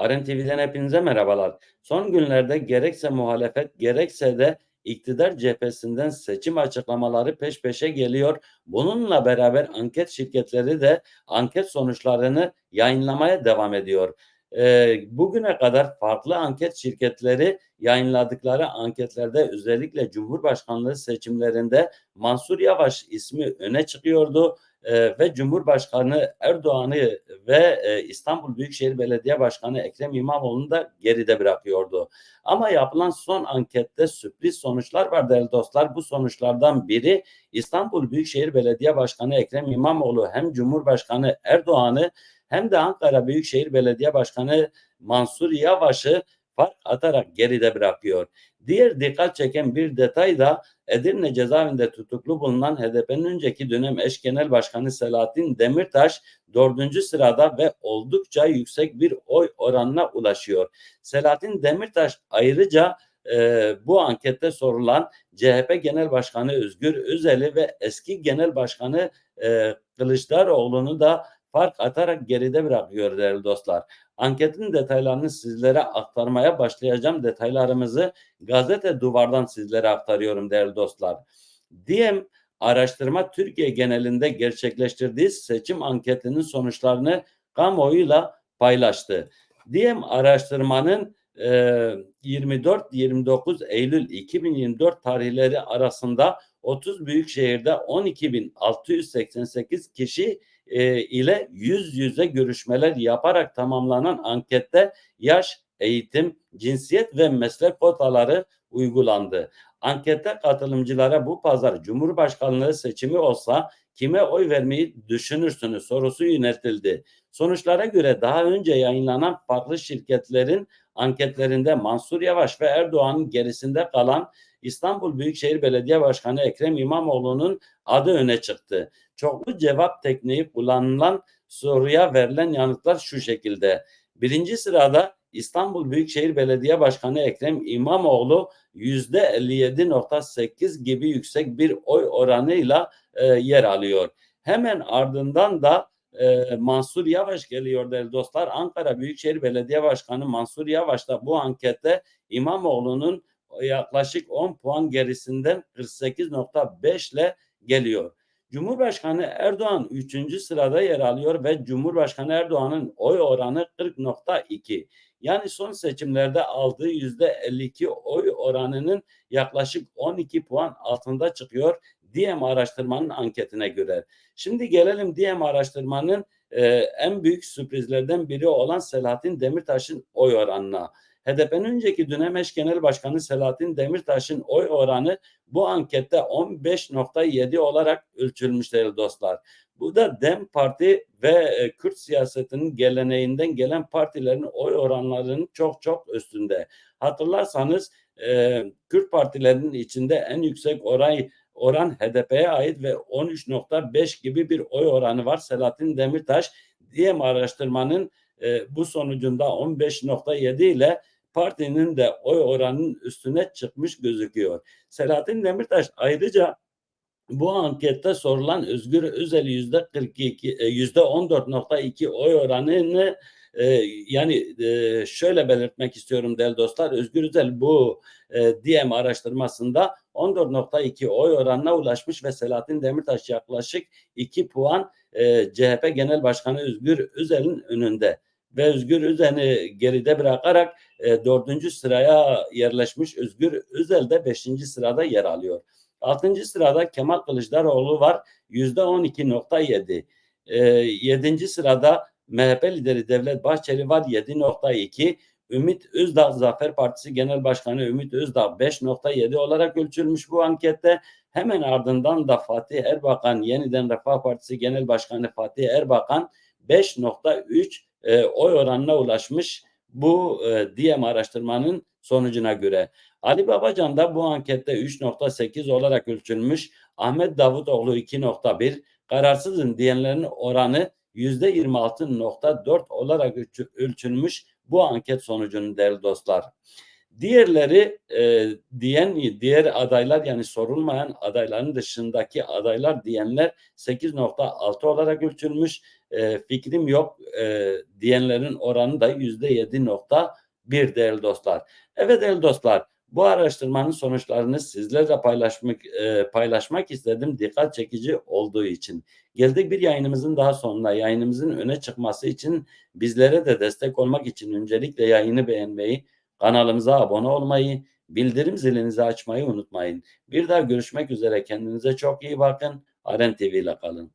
Aren TV'den hepinize merhabalar. Son günlerde gerekse muhalefet gerekse de iktidar cephesinden seçim açıklamaları peş peşe geliyor. Bununla beraber anket şirketleri de anket sonuçlarını yayınlamaya devam ediyor. Ee, bugüne kadar farklı anket şirketleri yayınladıkları anketlerde özellikle Cumhurbaşkanlığı seçimlerinde Mansur Yavaş ismi öne çıkıyordu e, ve Cumhurbaşkanı Erdoğan'ı ve e, İstanbul Büyükşehir Belediye Başkanı Ekrem İmamoğlu'nu da geride bırakıyordu. Ama yapılan son ankette sürpriz sonuçlar var değerli dostlar. Bu sonuçlardan biri İstanbul Büyükşehir Belediye Başkanı Ekrem İmamoğlu hem Cumhurbaşkanı Erdoğan'ı hem de Ankara Büyükşehir Belediye Başkanı Mansur Yavaş'ı fark atarak geride bırakıyor. Diğer dikkat çeken bir detay da Edirne cezaevinde tutuklu bulunan HDP'nin önceki dönem eş genel başkanı Selahattin Demirtaş dördüncü sırada ve oldukça yüksek bir oy oranına ulaşıyor. Selahattin Demirtaş ayrıca e, bu ankette sorulan CHP Genel Başkanı Özgür Özel'i ve eski Genel Başkanı e, Kılıçdaroğlu'nu da fark atarak geride bırakıyor değerli dostlar. Anketin detaylarını sizlere aktarmaya başlayacağım. Detaylarımızı gazete duvardan sizlere aktarıyorum değerli dostlar. Diyem araştırma Türkiye genelinde gerçekleştirdiği seçim anketinin sonuçlarını kamuoyuyla paylaştı. Diyem araştırmanın 24-29 Eylül 2024 tarihleri arasında 30 büyük şehirde 12.688 kişi e, ile yüz yüze görüşmeler yaparak tamamlanan ankette yaş, eğitim, cinsiyet ve meslek kotaları uygulandı. Ankette katılımcılara bu pazar Cumhurbaşkanlığı seçimi olsa kime oy vermeyi düşünürsünüz sorusu yöneltildi. Sonuçlara göre daha önce yayınlanan farklı şirketlerin anketlerinde Mansur Yavaş ve Erdoğan'ın gerisinde kalan İstanbul Büyükşehir Belediye Başkanı Ekrem İmamoğlu'nun adı öne çıktı. Çoklu cevap tekniği kullanılan soruya verilen yanıtlar şu şekilde. Birinci sırada İstanbul Büyükşehir Belediye Başkanı Ekrem İmamoğlu yüzde 57.8 gibi yüksek bir oy oranıyla e, yer alıyor. Hemen ardından da e, Mansur Yavaş geliyor değerli dostlar. Ankara Büyükşehir Belediye Başkanı Mansur Yavaş da bu ankette İmamoğlu'nun yaklaşık 10 puan gerisinden 48.5 ile geliyor. Cumhurbaşkanı Erdoğan 3. sırada yer alıyor ve Cumhurbaşkanı Erdoğan'ın oy oranı 40.2. Yani son seçimlerde aldığı %52 oy oranının yaklaşık 12 puan altında çıkıyor DM araştırmanın anketine göre. Şimdi gelelim DM araştırmanın e, en büyük sürprizlerden biri olan Selahattin Demirtaş'ın oy oranına. HDP'nin önceki dönem eş genel başkanı Selahattin Demirtaş'ın oy oranı bu ankette 15.7 olarak ölçülmüş değerli dostlar. Bu da DEM Parti ve e, Kürt siyasetinin geleneğinden gelen partilerin oy oranlarının çok çok üstünde. Hatırlarsanız e, Kürt partilerinin içinde en yüksek oran oran HDP'ye ait ve 13.5 gibi bir oy oranı var. Selahattin Demirtaş diye araştırmanın e, bu sonucunda 15.7 ile partinin de oy oranının üstüne çıkmış gözüküyor. Selahattin Demirtaş ayrıca bu ankette sorulan Özgür Özel yüzde 42 e, yüzde 14.2 oy oranını e, yani e, şöyle belirtmek istiyorum değerli dostlar. Özgür Özel bu e, DM araştırmasında 14.2 oy oranına ulaşmış ve Selahattin Demirtaş yaklaşık 2 puan e, CHP Genel Başkanı Özgür Özel'in önünde ve Özgür Özel'i geride bırakarak dördüncü sıraya yerleşmiş Özgür Özel de beşinci sırada yer alıyor. Altıncı sırada Kemal Kılıçdaroğlu var yüzde on iki nokta yedi. Yedinci sırada MHP lideri Devlet Bahçeli var 7.2. Ümit Özdağ Zafer Partisi Genel Başkanı Ümit Özdağ 5.7 olarak ölçülmüş bu ankette. Hemen ardından da Fatih Erbakan yeniden Refah Partisi Genel Başkanı Fatih Erbakan 5.3 e, oy oranına ulaşmış bu e, DM araştırmanın sonucuna göre. Ali Babacan da bu ankette 3.8 olarak ölçülmüş. Ahmet Davutoğlu 2.1. Kararsızın diyenlerin oranı %26.4 olarak ölçülmüş bu anket sonucunun değerli dostlar. Diğerleri, eee, diyen diğer adaylar yani sorulmayan adayların dışındaki adaylar diyenler 8.6 olarak ölçülmüş. Eee, fikrim yok, eee, diyenlerin oranı da %7.1 değerli dostlar. Evet değerli dostlar, bu araştırmanın sonuçlarını sizlerle paylaşmak eee, paylaşmak istedim dikkat çekici olduğu için. Geldik bir yayınımızın daha sonuna. Yayınımızın öne çıkması için bizlere de destek olmak için öncelikle yayını beğenmeyi, kanalımıza abone olmayı, bildirim zilinizi açmayı unutmayın. Bir daha görüşmek üzere. Kendinize çok iyi bakın. Aren TV ile kalın.